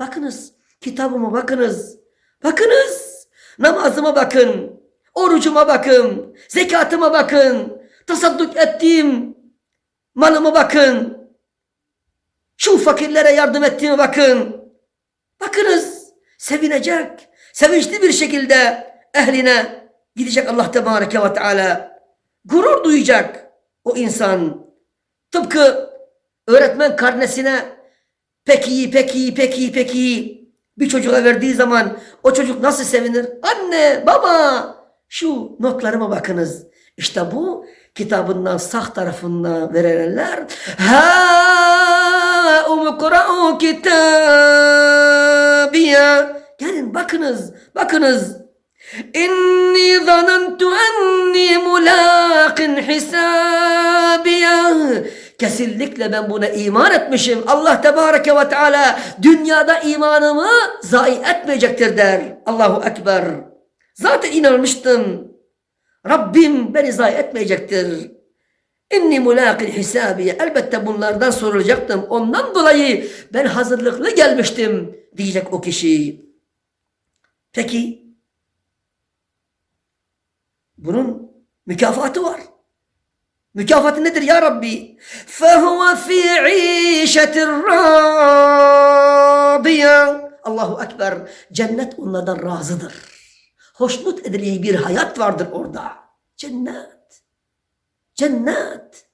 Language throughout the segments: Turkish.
Bakınız kitabıma bakınız. Bakınız namazıma bakın. Orucuma bakın. Zekatıma bakın. Tasadduk ettiğim malıma bakın. Şu fakirlere yardım ettiğime bakın. Bakınız sevinecek. Sevinçli bir şekilde ehline gidecek Allah Tebareke ve Teala. Gurur duyacak o insan. Tıpkı öğretmen karnesine pek iyi, pek iyi, pek iyi, pek iyi bir çocuğa verdiği zaman o çocuk nasıl sevinir? Anne, baba şu notlarıma bakınız. İşte bu kitabından sağ tarafından verilenler. Ha umkra'u kitabiya. Gelin bakınız, bakınız. İnni zanantu enni mulaqin hisabiya. Kesinlikle ben buna iman etmişim. Allah Tebareke ve Teala dünyada imanımı zayi etmeyecektir der. Allahu Ekber. Zaten inanmıştım. Rabbim beni zayi etmeyecektir. İnni mulaqin hisabiye. Elbette bunlardan sorulacaktım. Ondan dolayı ben hazırlıklı gelmiştim diyecek o kişi. Peki bunun mükafatı var. Mükafatı nedir ya Rabbi? فَهُوَ فِي عِيشَةٍ رَاضِيَةٍ Allahu Ekber. Cennet onlardan razıdır. Hoşnut edildiği bir hayat vardır orada. Cennet. Cennet.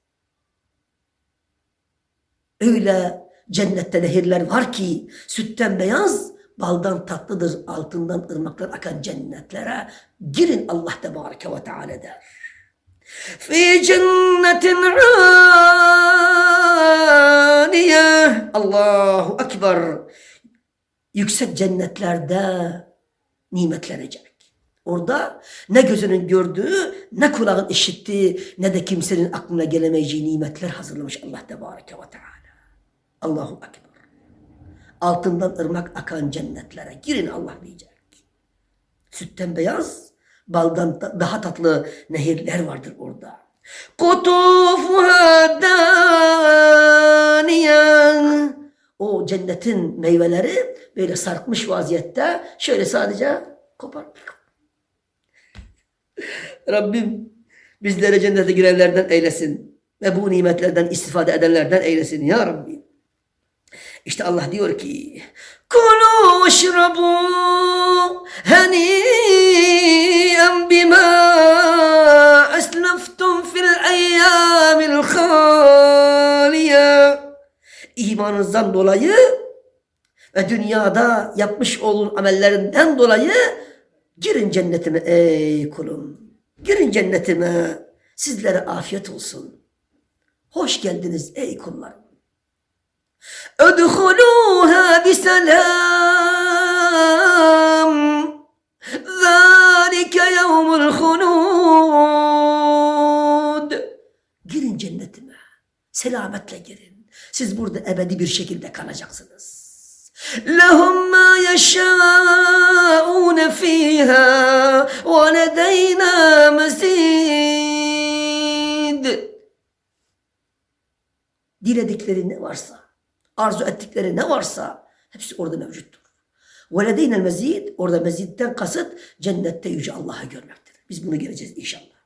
Öyle cennette nehirler var ki sütten beyaz, baldan tatlıdır, altından ırmaklar akan cennetlere girin Allah Tebareke ve Teala der. Fi cennetin âniye. Allahu Ekber. Yüksek cennetlerde nimetlenecek. Orada ne gözünün gördüğü, ne kulağın işittiği, ne de kimsenin aklına gelemeyeceği nimetler hazırlamış Allah Tebareke ve Teala. Allahu Ekber. Altından ırmak akan cennetlere girin Allah diyecek. Sütten beyaz, baldan da- daha tatlı nehirler vardır orada. Kutufuha daniyen. O cennetin meyveleri böyle sarkmış vaziyette şöyle sadece kopar. Rabbim bizlere cennete girenlerden eylesin ve bu nimetlerden istifade edenlerden eylesin ya Rabbi. İşte Allah diyor ki Kulu veşrabu haniyen bima esleftum fil eyyamil khaliye İmanınızdan dolayı ve dünyada yapmış olduğun amellerinden dolayı girin cennetime ey kulum. Girin cennetime. Sizlere afiyet olsun. Hoş geldiniz ey kullarım. ادخلوها بسلام ذلك يوم الخلود Girin cennetime. Selametle girin. Siz burada ebedi bir şekilde kalacaksınız. لهم ما يشاءون فيها ولدينا مزيد diledikleri ne varsa, arzu ettikleri ne varsa hepsi orada mevcuttur. وَلَدَيْنَ الْمَزِيدِ Orada mezitten kasıt cennette yüce Allah'ı görmektir. Biz bunu göreceğiz inşallah.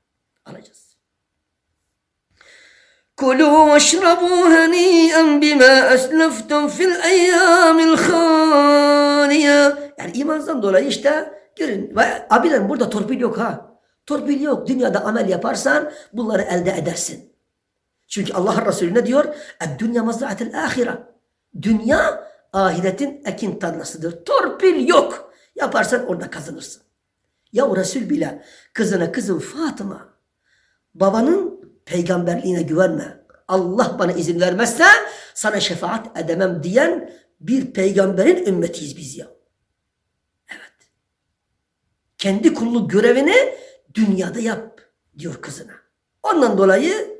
Alacağız. كُلُوا وَاشْرَبُوا هَنِيئًا بِمَا أَسْلَفْتُمْ فِي الْاَيَّامِ الْخَالِيَةِ Yani imanınızdan dolayı işte görün. Ve abilerim burada torpil yok ha. Torpil yok. Dünyada amel yaparsan bunları elde edersin. Çünkü Allah Resulü ne diyor? Dünya mazraatil ahire. Dünya ahiretin ekin tarlasıdır. Torpil yok. Yaparsan orada kazanırsın. Ya o Resul bile kızına kızım Fatıma babanın peygamberliğine güvenme. Allah bana izin vermezse sana şefaat edemem diyen bir peygamberin ümmetiyiz biz ya. Evet. Kendi kulluk görevini dünyada yap diyor kızına. Ondan dolayı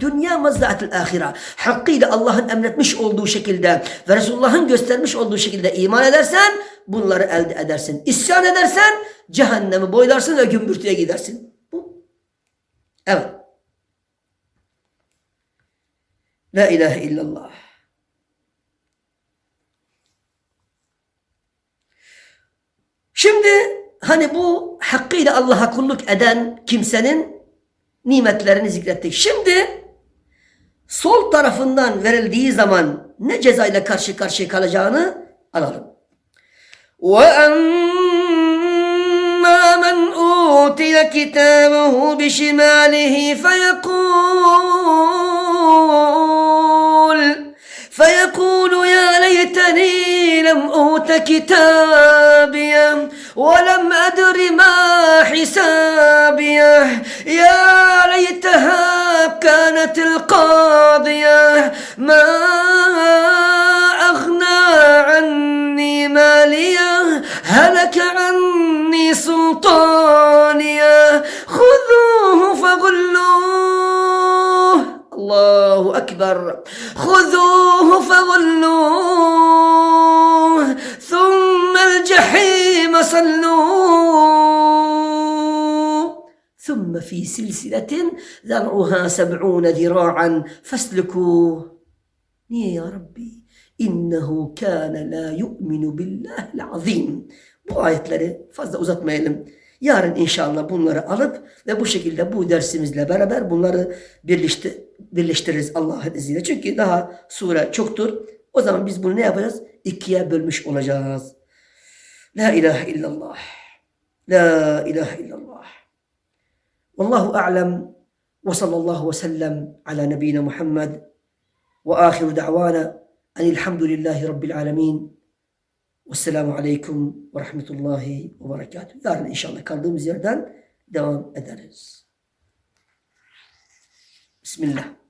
Dünya mazraatil ahire. Hakkıyla Allah'ın emretmiş olduğu şekilde ve Resulullah'ın göstermiş olduğu şekilde iman edersen bunları elde edersin. İsyan edersen cehennemi boylarsın ve gümbürtüye gidersin. Bu. Evet. La ilahe illallah. Şimdi hani bu hakkıyla Allah'a kulluk eden kimsenin nimetlerini zikrettik. Şimdi sol tarafından verildiği zaman ne cezayla karşı karşıya kalacağını alalım. وأما من أوتي كتابه بشماله فيقول فيقول يا ليتني لم أوت كتابيه ولم أدر ما حسابيه. يا ليتها كانت القاضية ما أغنى عني مالية هلك عني سلطانية. خذوه فغلوه. الله أكبر. خذوه في سلسلة ذرعها سبعون ذراعا فاسلكوه Niye ya Rabbi? İnnehu kâne la yu'minu billahil azim. Bu ayetleri fazla uzatmayalım. Yarın inşallah bunları alıp ve bu şekilde bu dersimizle beraber bunları birleşti, birleştiririz Allah'ın izniyle. Çünkü daha sure çoktur. O zaman biz bunu ne yapacağız? İkiye bölmüş olacağız. La ilahe illallah. La ilahe illallah. والله أعلم وصلى الله وسلم على نبينا محمد وآخر دعوانا أن الحمد لله رب العالمين. والسلام عليكم ورحمة الله وبركاته. دار إن شاء الله. كاردوم زيردان دوام أدرس. بسم الله.